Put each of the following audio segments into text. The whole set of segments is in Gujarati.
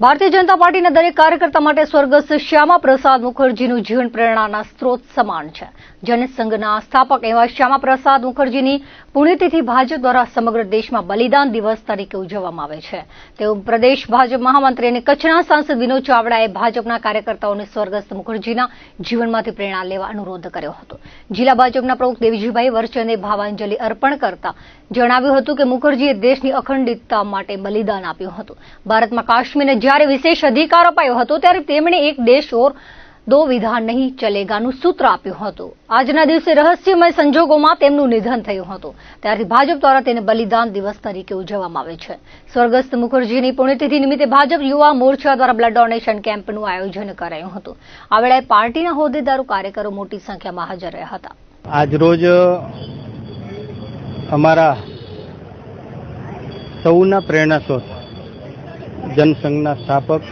ભારતીય જનતા પાર્ટીના દરેક કાર્યકર્તા માટે સ્વર્ગસ્થ શ્યામા મુખર્જીનું જીવન પ્રેરણાના સ્ત્રોત સમાન છે. જનસંઘના સ્થાપક એવા શ્યામા મુખર્જીની પુણ્યતિથિ ભાજપ દ્વારા સમગ્ર દેશમાં બલિદાન દિવસ તરીકે ઉજવવામાં આવે છે. તેઓ પ્રદેશ ભાજપ મહામંત્રી અને કચ્છના સાંસદ વિનોદ ચાવડાએ ભાજપના કાર્યકર્તાઓને સ્વર્ગસ્થ મુખર્જીના જીવનમાંથી પ્રેરણા લેવા અનુરોધ કર્યો હતો. જિલ્લા ભાજપના પ્રમુખ દેવજીભાઈ વરચંદે ભાવાંજલિ અર્પણ કરતા જણાવ્યું હતું કે મુખર્જીએ દેશની અખંડિતતા માટે બલિદાન આપ્યું હતું. ભારતમાં કાશ્મીરને જ્યારે વિશેષ અધિકાર અપાયો હતો, ત્યારે તેમણે એક દેશ ઓર દો વિધાન નહીં, ચલેગાનું સૂત્ર આપ્યું હતું. આજના દિવસે રહસ્યમય સંજોગોમાં તેમનું નિધન થયું હતું. ત્યારથી ભાજપ દ્વારા તેને બલિદાન દિવસ તરીકે ઉજવવામાં આવે છે. સ્વર્ગસ્થ મુખર્જીની પુણ્યતિથિ નિમિત્તે ભાજપ યુવા મોરચા દ્વારા બ્લડ ડોનેશન કેમ્પનું આયોજન કરાયું હતું. આ વેળાએ પાર્ટીના હોદ્દેદારો, કાર્યકરો મોટી સંખ્યામાં હાજર રહ્યા હતા. આજરોજ અમારા સૌના પ્રેરણા સ્ત્રોત જનસંઘના સ્થાપક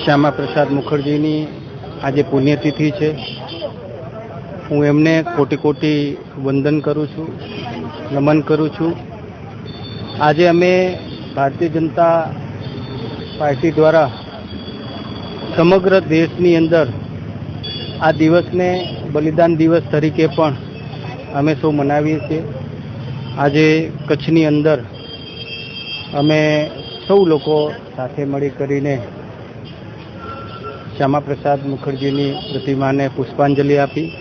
શ્યામા પ્રસાદ મુખર્જીની આજે પુણ્યતિથિ છે. હું એમને કોટી કોટી વંદન કરું છું, નમન કરું છું. આજે અમે ભારતીય જનતા પાર્ટી દ્વારા સમગ્ર દેશની અંદર આ દિવસને બલિદાન દિવસ તરીકે પણ અમે સૌ મનાવીએ છીએ. આજે કચ્છની અંદર અમે સૌ લોકો સાથે મળી કરીને શ્યામાપ્રસાદ મુખર્જીની પ્રતિમાને પુષ્પાંજલિ આપી.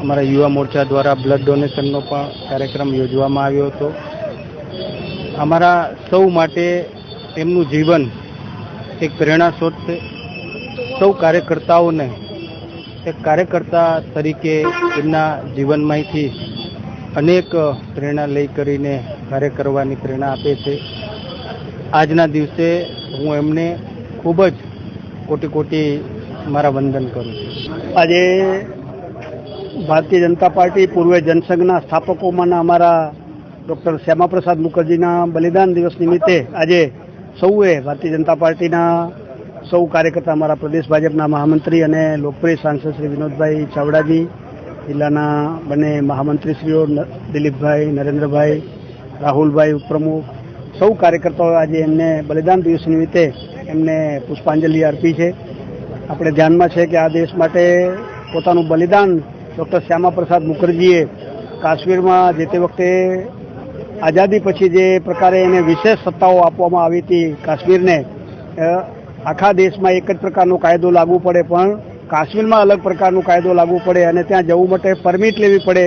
અમારા યુવા મોરચા દ્વારા બ્લડ ડોનેશનનો પણ કાર્યક્રમ યોજવામાં આવ્યો હતો. અમારા સૌ માટે તેમનું જીવન એક પ્રેરણા સ્ત્રોત છે. સૌ કાર્યકર્તાઓને, એક કાર્યકર્તા તરીકે એમના જીવનમાંથી અનેક પ્રેરણા લઈ કરીને કાર્ય કરવાની પ્રેરણા આપે છે. આજના દિવસે હું એમને ખૂબ જ કોટી કોટી મારા વંદન કરું છું. આજે ભારતીય જનતા પાર્ટી પૂર્વે જનસંઘના સ્થાપકોમાંના અમારા ડૉક્ટર શ્યામાપ્રસાદ મુખર્જીના બલિદાન દિવસ નિમિત્તે આજે સૌએ ભારતીય જનતા પાર્ટીના સૌ કાર્યકર્તા, અમારા પ્રદેશ ભાજપના મહામંત્રી અને લોકપ્રિય સાંસદ શ્રી વિનોદભાઈ ચાવડાજી જિલ્લાના બંને મહામંત્રીશ્રીઓ દિલીપભાઈ, નરેન્દ્રભાઈ, રાહુલભાઈ ઉપપ્રમુખ, સૌ કાર્યકર્તાઓ આજે એમને બલિદાન દિવસ નિમિત્તે એમને પુષ્પાંજલિ અર્પી છે. આપણે ધ્યાનમાં છે કે આ દેશ માટે પોતાનું બલિદાન ડૉક્ટર શ્યામાપ્રસાદ મુખર્જીએ કાશ્મીરમાં જે તે વખતે આઝાદી પછી જે પ્રકારે એને વિશેષ સત્તાઓ આપવામાં આવી હતી કાશ્મીરને આખા દેશમાં એક જ પ્રકારનો કાયદો લાગુ પડે પણ કાશ્મીરમાં અલગ પ્રકારનો કાયદો લાગુ પડે અને ત્યાં જવું માટે પરમિટ લેવી પડે.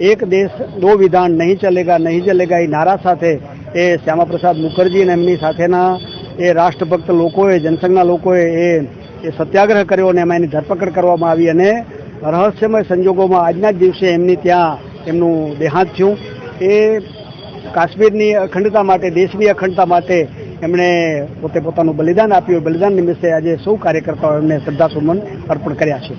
એક દેશ દો વિધાન નહીં ચલેગા નહીં ચલેગા એ નારા સાથે એ શ્યામાપ્રસાદ મુખર્જી અને એમની સાથેના એ રાષ્ટ્રભક્ત લોકોએ, જનસંઘના લોકોએ એ એ સત્યાગ્રહ કર્યો અને એમાં એની ધરપકડ કરવામાં આવી અને રહસ્યમય સંજોગોમાં આજના જ દિવસે એમની ત્યાં એમનું દેહાંત થયું. એ કાશ્મીરની અખંડતા માટે, દેશની અખંડતા માટે એમણે પોતે પોતાનું બલિદાન આપ્યું. બલિદાન નિમિત્તે આજે સૌ કાર્યકર્તાઓ એમને શ્રદ્ધાસુમન અર્પણ કર્યા છે.